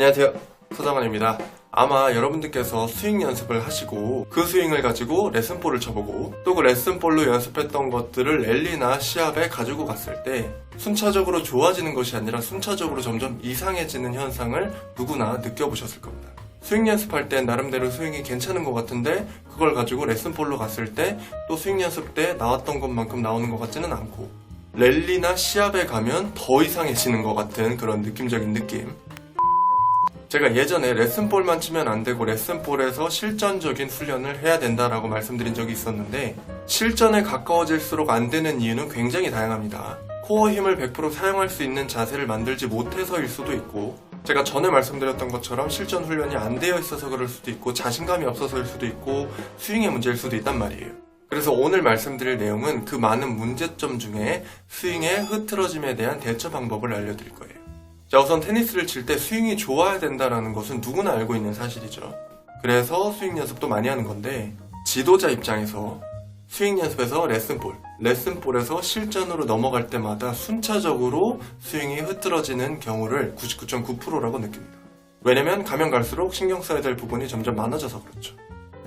안녕하세요. 서장원입니다. 아마 여러분들께서 스윙 연습을 하시고 그 스윙을 가지고 레슨볼을 쳐보고 또 그 레슨볼로 연습했던 것들을 랠리나 시합에 가지고 갔을 때 순차적으로 좋아지는 것이 아니라 순차적으로 점점 이상해지는 현상을 누구나 느껴보셨을 겁니다. 스윙 연습할 때 나름대로 스윙이 괜찮은 것 같은데 그걸 가지고 레슨볼로 갔을 때 또 스윙 연습 때 나왔던 것만큼 나오는 것 같지는 않고 랠리나 시합에 가면 더 이상해지는 것 같은 그런 느낌적인 느낌 제가 예전에 레슨볼만 치면 안 되고 레슨볼에서 실전적인 훈련을 해야 된다라고 말씀드린 적이 있었는데 실전에 가까워질수록 안 되는 이유는 굉장히 다양합니다. 코어 힘을 100% 사용할 수 있는 자세를 만들지 못해서일 수도 있고 제가 전에 말씀드렸던 것처럼 실전 훈련이 안 되어 있어서 그럴 수도 있고 자신감이 없어서일 수도 있고 스윙의 문제일 수도 있단 말이에요. 그래서 오늘 말씀드릴 내용은 그 많은 문제점 중에 스윙의 흐트러짐에 대한 대처 방법을 알려드릴 거예요. 자, 우선 테니스를 칠 때 스윙이 좋아야 된다라는 것은 누구나 알고 있는 사실이죠. 그래서 스윙 연습도 많이 하는 건데, 지도자 입장에서 스윙 연습에서 레슨볼, 레슨볼에서 실전으로 넘어갈 때마다 순차적으로 스윙이 흐트러지는 경우를 99.9%라고 느낍니다. 왜냐면 가면 갈수록 신경 써야 될 부분이 점점 많아져서 그렇죠.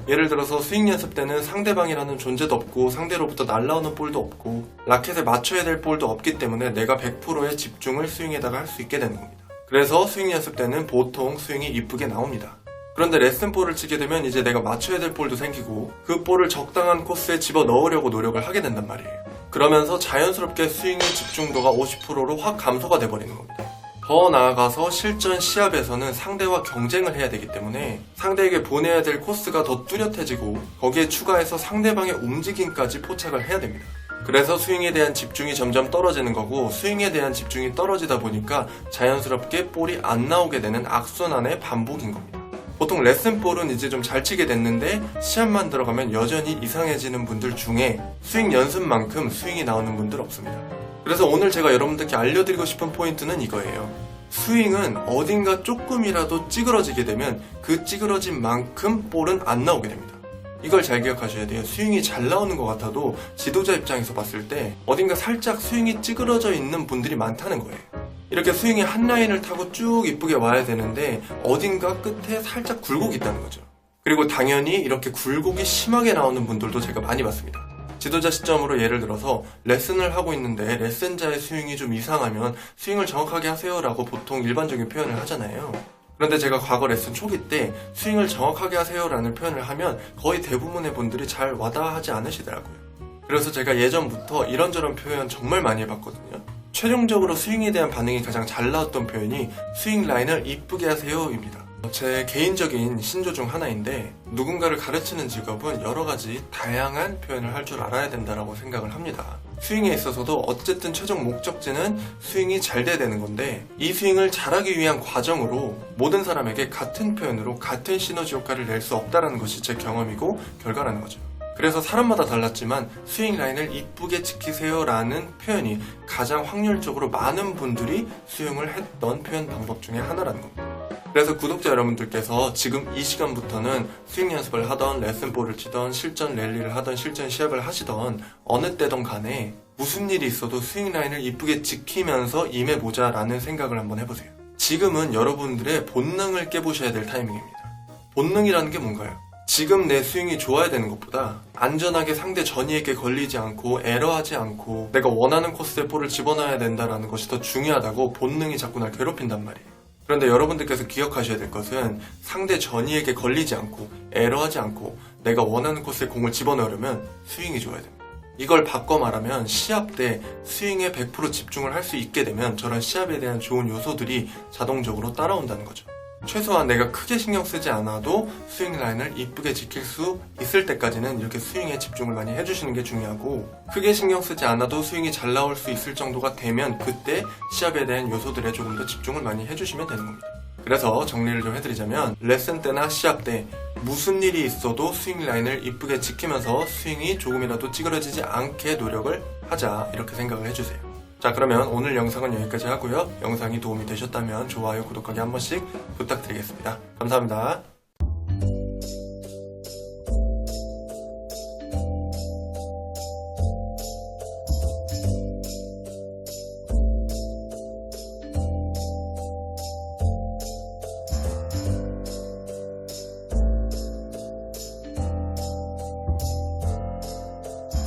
예를 들어서 스윙 연습 때는 상대방이라는 존재도 없고 상대로부터 날라오는 볼도 없고 라켓에 맞춰야 될 볼도 없기 때문에 내가 100%의 집중을 스윙에다가 할 수 있게 되는 겁니다. 그래서 스윙 연습 때는 보통 스윙이 이쁘게 나옵니다. 그런데 레슨 볼을 치게 되면 이제 내가 맞춰야 될 볼도 생기고 그 볼을 적당한 코스에 집어 넣으려고 노력을 하게 된단 말이에요. 그러면서 자연스럽게 스윙의 집중도가 50%로 확 감소가 돼버리는 겁니다. 더 나아가서 실전 시합에서는 상대와 경쟁을 해야 되기 때문에 상대에게 보내야 될 코스가 더 뚜렷해지고 거기에 추가해서 상대방의 움직임까지 포착을 해야 됩니다. 그래서 스윙에 대한 집중이 점점 떨어지는 거고 스윙에 대한 집중이 떨어지다 보니까 자연스럽게 볼이 안 나오게 되는 악순환의 반복인 겁니다. 보통 레슨볼은 이제 좀 잘 치게 됐는데 시합만 들어가면 여전히 이상해지는 분들 중에 스윙 연습만큼 스윙이 나오는 분들 없습니다. 그래서 오늘 제가 여러분들께 알려드리고 싶은 포인트는 이거예요. 스윙은 어딘가 조금이라도 찌그러지게 되면 그 찌그러진 만큼 볼은 안 나오게 됩니다. 이걸 잘 기억하셔야 돼요. 스윙이 잘 나오는 것 같아도 지도자 입장에서 봤을 때 어딘가 살짝 스윙이 찌그러져 있는 분들이 많다는 거예요. 이렇게 스윙이 한 라인을 타고 쭉 이쁘게 와야 되는데 어딘가 끝에 살짝 굴곡이 있다는 거죠. 그리고 당연히 이렇게 굴곡이 심하게 나오는 분들도 제가 많이 봤습니다. 지도자 시점으로 예를 들어서 레슨을 하고 있는데 레슨자의 스윙이 좀 이상하면 스윙을 정확하게 하세요라고 보통 일반적인 표현을 하잖아요. 그런데 제가 과거 레슨 초기 때 스윙을 정확하게 하세요라는 표현을 하면 거의 대부분의 분들이 잘 와닿지 않으시더라고요. 그래서 제가 예전부터 이런저런 표현 정말 많이 해봤거든요. 최종적으로 스윙에 대한 반응이 가장 잘 나왔던 표현이 스윙 라인을 이쁘게 하세요입니다. 제 개인적인 신조 중 하나인데 누군가를 가르치는 직업은 여러 가지 다양한 표현을 할 줄 알아야 된다고 생각을 합니다. 스윙에 있어서도 어쨌든 최종 목적지는 스윙이 잘 돼야 되는 건데 이 스윙을 잘하기 위한 과정으로 모든 사람에게 같은 표현으로 같은 시너지 효과를 낼 수 없다는 것이 제 경험이고 결과라는 거죠. 그래서 사람마다 달랐지만 스윙 라인을 이쁘게 지키세요라는 표현이 가장 확률적으로 많은 분들이 수용을 했던 표현 방법 중에 하나라는 겁니다. 그래서 구독자 여러분들께서 지금 이 시간부터는 스윙 연습을 하던 레슨볼을 치던 실전 랠리를 하던 실전 시합을 하시던 어느 때든 간에 무슨 일이 있어도 스윙 라인을 이쁘게 지키면서 임해보자 라는 생각을 한번 해보세요. 지금은 여러분들의 본능을 깨보셔야 될 타이밍입니다. 본능이라는 게 뭔가요? 지금 내 스윙이 좋아야 되는 것보다 안전하게 상대 전이에게 걸리지 않고 에러하지 않고 내가 원하는 코스에 볼을 집어넣어야 된다는 것이 더 중요하다고 본능이 자꾸 날 괴롭힌단 말이에요. 그런데 여러분들께서 기억하셔야 될 것은 상대 전이에게 걸리지 않고 에러하지 않고 내가 원하는 코스에 공을 집어넣으려면 스윙이 좋아야 됩니다. 이걸 바꿔 말하면 시합 때 스윙에 100% 집중을 할 수 있게 되면 저런 시합에 대한 좋은 요소들이 자동적으로 따라온다는 거죠. 최소한 내가 크게 신경 쓰지 않아도 스윙 라인을 이쁘게 지킬 수 있을 때까지는 이렇게 스윙에 집중을 많이 해주시는 게 중요하고 크게 신경 쓰지 않아도 스윙이 잘 나올 수 있을 정도가 되면 그때 시합에 대한 요소들에 조금 더 집중을 많이 해주시면 되는 겁니다. 그래서 정리를 좀 해드리자면 레슨 때나 시합 때 무슨 일이 있어도 스윙 라인을 이쁘게 지키면서 스윙이 조금이라도 찌그러지지 않게 노력을 하자 이렇게 생각을 해주세요. 자 그러면 오늘 영상은 여기까지 하고요. 영상이 도움이 되셨다면 좋아요, 구독하기 한 번씩 부탁드리겠습니다. 감사합니다.